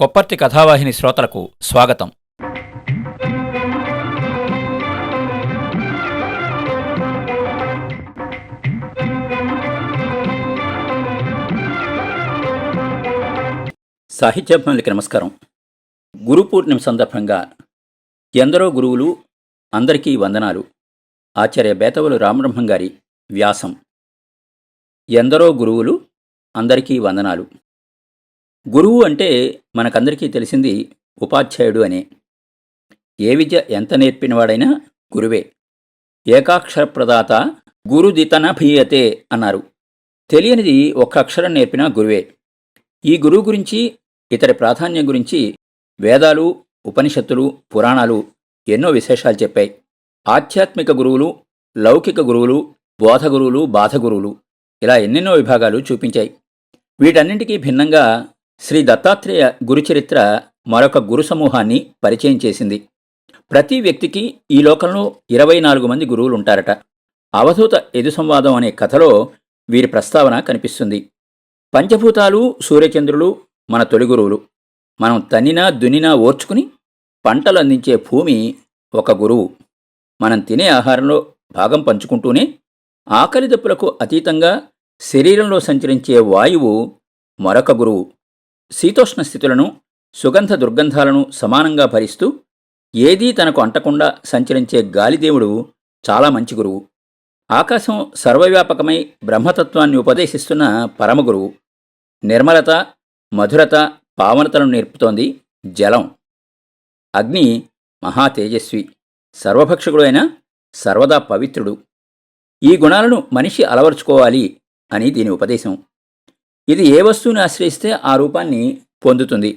కొప్పర్తి కథావాహిని శ్రోతలకు స్వాగతం. సాహిత్యాభిమానులకి నమస్కారం. గురు పూర్ణిమ సందర్భంగా ఎందరో గురువులు అందరికీ వందనాలు. ఆచార్య బేతవులు రామబ్రహ్మం గారి వ్యాసం. ఎందరో గురువులు అందరికీ వందనాలు. గురువు అంటే మనకందరికీ తెలిసింది ఉపాధ్యాయుడు అనే. ఏ విద్య ఎంత నేర్పినవాడైనా గురువే. ఏకాక్షర ప్రదాత గురుదితనభీయతే అన్నారు. తెలియనిది ఒక్క అక్షరం నేర్పిన గురువే. ఈ గురువు గురించి ఇతడి ప్రాధాన్యం గురించి వేదాలు ఉపనిషత్తులు పురాణాలు ఎన్నో విశేషాలు చెప్పాయి. ఆధ్యాత్మిక గురువులు లౌకిక గురువులు బోధ గురువులు బాధ గురువులు ఇలా ఎన్నెన్నో విభాగాలు చూపించాయి. వీటన్నింటికీ భిన్నంగా శ్రీ దత్తాత్రేయ గురుచరిత్ర మరొక గురు సమూహాన్ని పరిచయం చేసింది. ప్రతి వ్యక్తికి ఈ లోకంలో ఇరవై నాలుగు మంది గురువులు ఉంటారట అవధూత ఎదు సంవాదం అనే కథలో వీరి ప్రస్తావన కనిపిస్తుంది. పంచభూతాలు సూర్యచంద్రులు మన తొలి గురువులు. మనం తన్నినా దున్నినా ఓర్చుకుని పంటలు అందించే భూమి ఒక గురువు. మనం తినే ఆహారంలో భాగం పంచుకుంటూనే ఆకలి దప్పులకు అతీతంగా శరీరంలో సంచరించే వాయువు మరొక గురువు. శీతోష్ణ స్థితులను సుగంధ దుర్గంధాలను సమానంగా భరిస్తూ ఏదీ తనకు అంటకుండా సంచరించే గాలిదేవుడు చాలా మంచి గురువు. ఆకాశం సర్వవ్యాపకమై బ్రహ్మతత్వాన్ని ఉపదేశిస్తున్న పరమగురువు. నిర్మలత మధురత పావనతలను నేర్పుతోంది జలం. అగ్ని మహా తేజస్వి సర్వభక్షకుడైన సర్వదా పవిత్రుడు. ఈ గుణాలను మనిషి అలవర్చుకోవాలి అని దీని ఉపదేశం. ఇది ఏ వస్తువుని ఆశ్రయిస్తే ఆ రూపాన్ని పొందుతుంది?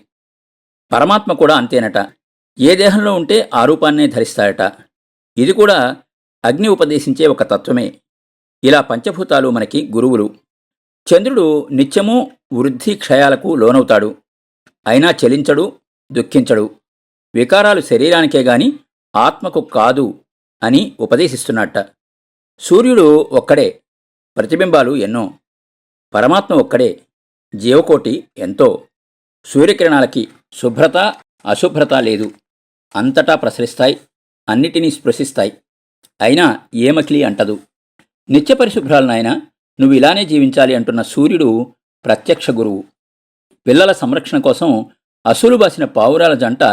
పరమాత్మ కూడా అంతేనట. ఏ దేహంలో ఉంటే ఆ రూపాన్నే ధరిస్తాడట ఇది కూడా అగ్ని ఉపదేశించే ఒక తత్వమే. ఇలా పంచభూతాలు మనకి గురువులు. చంద్రుడు నిత్యము వృద్ధి క్షయాలకు లోనవుతాడు. అయినా చలించడు దుఃఖించడు. వికారాలు శరీరానికే గాని ఆత్మకు కాదు అని ఉపదేశిస్తున్నట్ట సూర్యుడు ఒక్కడే. ప్రతిబింబాలు ఎన్నో. పరమాత్మ ఒక్కడే జీవకోటి ఎంతో. సూర్యకిరణాలకి శుభ్రత అశుభ్రత లేదు. అంతటా ప్రసరిస్తాయి అన్నిటినీ స్పృశిస్తాయి. అయినా ఏమకిలి అంటదు. నిత్య పరిశుభ్రాలు నువ్వు ఇలానే జీవించాలి అంటున్న సూర్యుడు ప్రత్యక్ష గురువు. పిల్లల సంరక్షణ కోసం అసులు బాసిన పావురాల జంట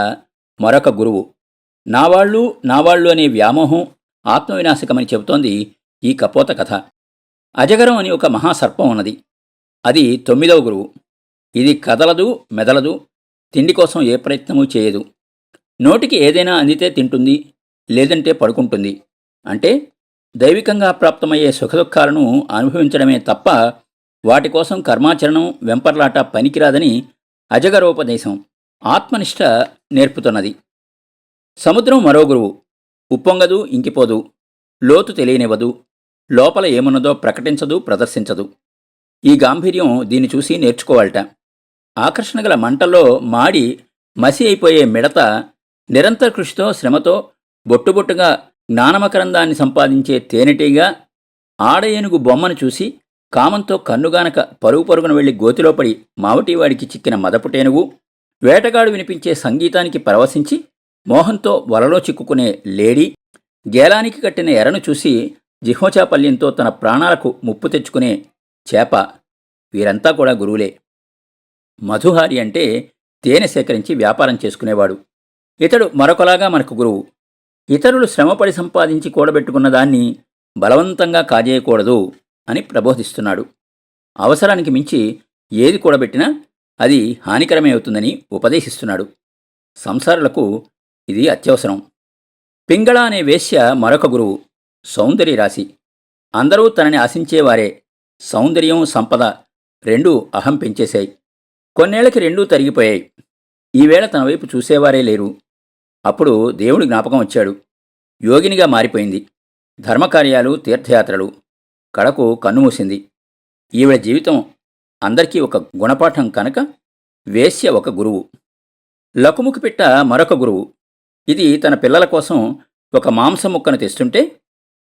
మరొక గురువు. నావాళ్ళు నావాళ్ళు అనే వ్యామోహం ఆత్మవినాశకమని చెబుతోంది ఈ కపోత కథ. అజగరం అని ఒక మహాసర్పం ఉన్నది. అది తొమ్మిదవ గురువు. ఇది కదలదు మెదలదు తిండి కోసం ఏ ప్రయత్నమూ చేయదు. నోటికి ఏదైనా అందితే తింటుంది లేదంటే పడుకుంటుంది. అంటే దైవికంగా ప్రాప్తమయ్యే సుఖదుఖాలను అనుభవించడమే తప్ప వాటి కోసం కర్మాచరణం వెంపర్లాట పనికిరాదని అజగరోపదేశం ఆత్మనిష్ట నేర్పుతున్నది. సముద్రం మరో గురువు. ఉప్పొంగదు ఇంకిపోదు లోతు తెలియనివ్వదు లోపల ఏమున్నదో ప్రకటించదు ప్రదర్శించదు. ఈ గాంభీర్యం దీన్ని చూసి నేర్చుకోవాలట. ఆకర్షణ గల మంటల్లో మాడి మసి అయిపోయే మిడత నిరంతర కృషితో శ్రమతో బొట్టుబొట్టుగా జ్ఞానమకరందాన్ని సంపాదించే తేనెటీగా ఆడ ఏనుగు బొమ్మను చూసి కామంతో కన్నుగానక పరుగు పరుగున వెళ్ళి గోతిలో పడి మావటివాడికి చిక్కిన మదపుటేనుగు వేటగాడు వినిపించే సంగీతానికి పరవశించి మోహంతో వలలో చిక్కుకునే లేడీ గేలానికి కట్టిన ఎరను చూసి జిహోచాపల్యంతో తన ప్రాణాలకు ముప్పు తెచ్చుకునే చేప వీరంతా కూడా గురువులే. మధుహారి అంటే తేనె సేకరించి వ్యాపారం చేసుకునేవాడు. ఇతడు మరొకలాగా మనకు గురువు. ఇతరులు శ్రమపడి సంపాదించి కూడబెట్టుకున్న దాన్ని బలవంతంగా కాజేయకూడదు అని ప్రబోధిస్తున్నాడు. అవసరానికి మించి ఏది కూడబెట్టినా అది హానికరమే అవుతుందని ఉపదేశిస్తున్నాడు. సంసారులకు ఇది అత్యవసరం. పింగళ అనే వేశ్య మరొక గురువు సౌందర్య రాశి అందరూ తనని ఆశించేవారే. సౌందర్యం సంపద రెండూ అహం పెంచేశాయి. కొన్నేళ్ళకి రెండూ తరిగిపోయాయి. ఈవేళ తన వైపు చూసేవారే లేరు. అప్పుడు దేవుడి జ్ఞాపకం వచ్చాడు. యోగినిగా మారిపోయింది. ధర్మకార్యాలు తీర్థయాత్రలు. కడకు కన్నుమూసింది ఈవిడ జీవితం అందరికీ ఒక గుణపాఠం కనుక వేశ్య ఒక గురువు. లకుముకి పిట్ట మరొక గురువు. ఇది తన పిల్లల కోసం ఒక మాంసం ముక్కను తెస్తుంటే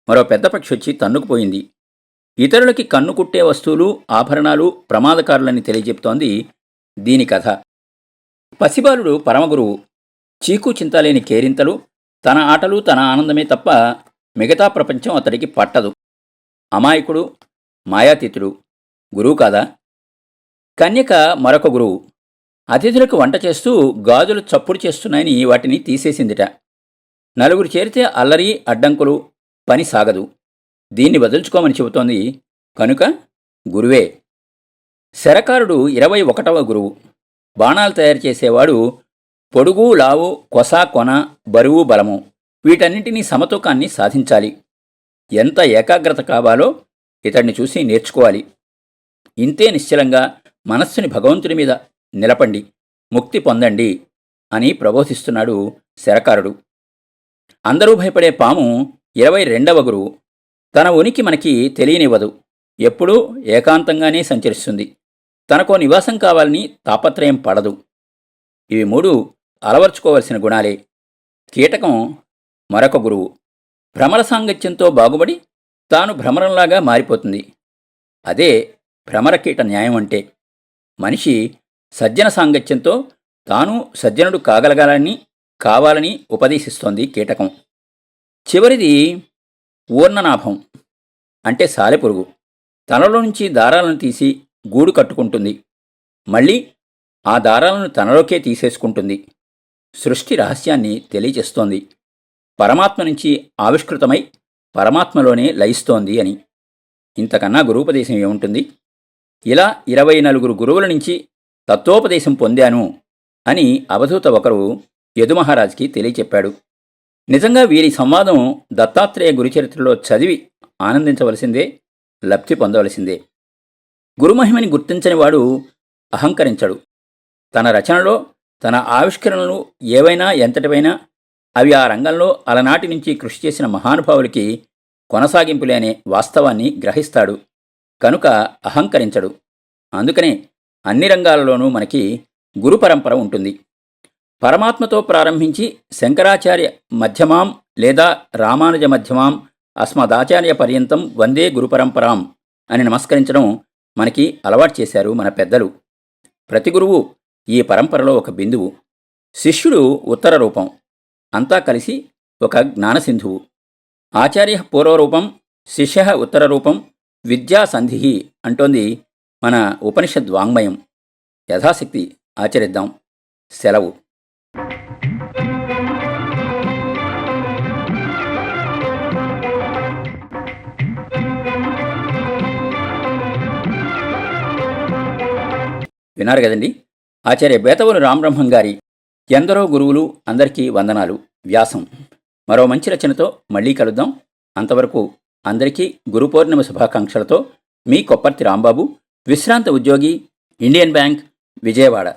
మరో పెద్ద పక్షి వచ్చి తన్నుకుపోయింది. ఇతరులకి కన్ను కుట్టే వస్తువులు ఆభరణాలు ప్రమాదకారులని తెలియజెప్తోంది దీని కథ. పసిబాలుడు పరమగురువు. చీకు చింతలేని కేరింతలు తన ఆటలు తన ఆనందమే తప్ప మిగతా ప్రపంచం అతడికి పట్టదు. అమాయకుడు మాయాతీతుడు. గురువు కాదా? కన్యక మరొక గురువు. అతిథులకు వంట చేస్తూ గాజులు చప్పుడు చేస్తున్నాయని వాటిని తీసేసిందిట. నలుగురు చేరితే అల్లరి అడ్డంకులు పని సాగదు. దీన్ని వదులుచుకోమని చెబుతోంది. కనుక గురువే శరకారుడు ఇరవై ఒకటవ గురువు. బాణాలు తయారు చేసేవాడు పొడుగు లావు కొస కొన బరువు బలము వీటన్నింటినీ సమతూకాన్ని సాధించాలి. ఎంత ఏకాగ్రత కావాలో ఇతడిని చూసి నేర్చుకోవాలి. ఇంతే నిశ్చలంగా మనస్సుని భగవంతుని మీద నిలపండి ముక్తి పొందండి అని ప్రబోధిస్తున్నాడు శరకారుడు. అందరూ భయపడే పాము ఇరవై రెండవ గురువు. తన ఉనికి మనకి తెలియనివ్వదు. ఎప్పుడూ ఏకాంతంగానే సంచరిస్తుంది. తనకో నివాసం కావాలని తాపత్రయం పడదు. ఇవి మూడు అలవర్చుకోవలసిన గుణాలే. కీటకం మరొక గురువు. భ్రమర సాంగత్యంతో బాగుపడి తాను భ్రమరంలాగా మారిపోతుంది. అదే భ్రమరకీట న్యాయం అంటే. మనిషి సజ్జన సాంగత్యంతో తాను సజ్జనుడు కాగలగాలని కావాలని ఉపదేశిస్తోంది కీటకం. చివరిది ఊర్ణనాభం. అంటే సాలెపురుగు తనలో నుంచి దారాలను తీసి గూడు కట్టుకుంటుంది. మళ్ళీ ఆ దారాలను తనలోకే తీసేసుకుంటుంది. సృష్టి రహస్యాన్ని తెలియజేస్తోంది. పరమాత్మ నుంచి ఆవిష్కృతమై పరమాత్మలోనే లయిస్తోంది అని. ఇంతకన్నా గురూపదేశం ఏముంటుంది? ఇలా ఇరవై నలుగురు గురువుల నుంచి తత్వోపదేశం పొందాను అని అవధూత ఒకరు యదుమహారాజ్కి తెలియచెప్పాడు. నిజంగా వీరి సంవాదం దత్తాత్రేయ గురుచరిత్రలో చదివి ఆనందించవలసిందే లబ్ధి పొందవలసిందే. గురుమహిమని గుర్తించని వాడు అహంకరించడు. తన రచనలో తన ఆవిష్కరణలు ఏవైనా ఎంతటివైనా అవి ఆ రంగంలో అలనాటి నుంచి కృషి చేసిన మహానుభావులకి కొనసాగింపులే అనే వాస్తవాన్ని గ్రహిస్తాడు. కనుక అహంకరించడు. అందుకనే అన్ని రంగాలలోనూ మనకి గురు పరంపర ఉంటుంది. పరమాత్మతో ప్రారంభించి శంకరాచార్య మధ్యమాం లేదా రామానుజ మధ్యమాం అస్మదాచార్య పర్యంతం వందే గురుపరంపరాం అని నమస్కరించడం మనకి అలవాటు చేశారు మన పెద్దలు. ప్రతి గురువు ఈ పరంపరలో ఒక బిందువు శిష్యుడు ఉత్తర రూపం అంతా కలిసి ఒక జ్ఞానసింధువు. ఆచార్య పూర్వరూపం శిష్య ఉత్తర రూపం విద్యాసంధి అంటోంది మన ఉపనిషద్ వాంగ్మయం. యథాశక్తి ఆచరిద్దాం. సెలవు. విన్నారు కదండి? ఆచార్య బేతవులు రామబ్రహ్మం గారి ఎందరో గురువులు అందరికీ వందనాలు. వ్యాసం. మరో మంచి రచనతో మళ్ళీ కలుద్దాం. అంతవరకు అందరికీ గురుపూర్ణమ శుభాకాంక్షలతో మీ కొప్పర్తి రాంబాబు విశ్రాంత ఉద్యోగి ఇండియన్ బ్యాంక్ విజయవాడ.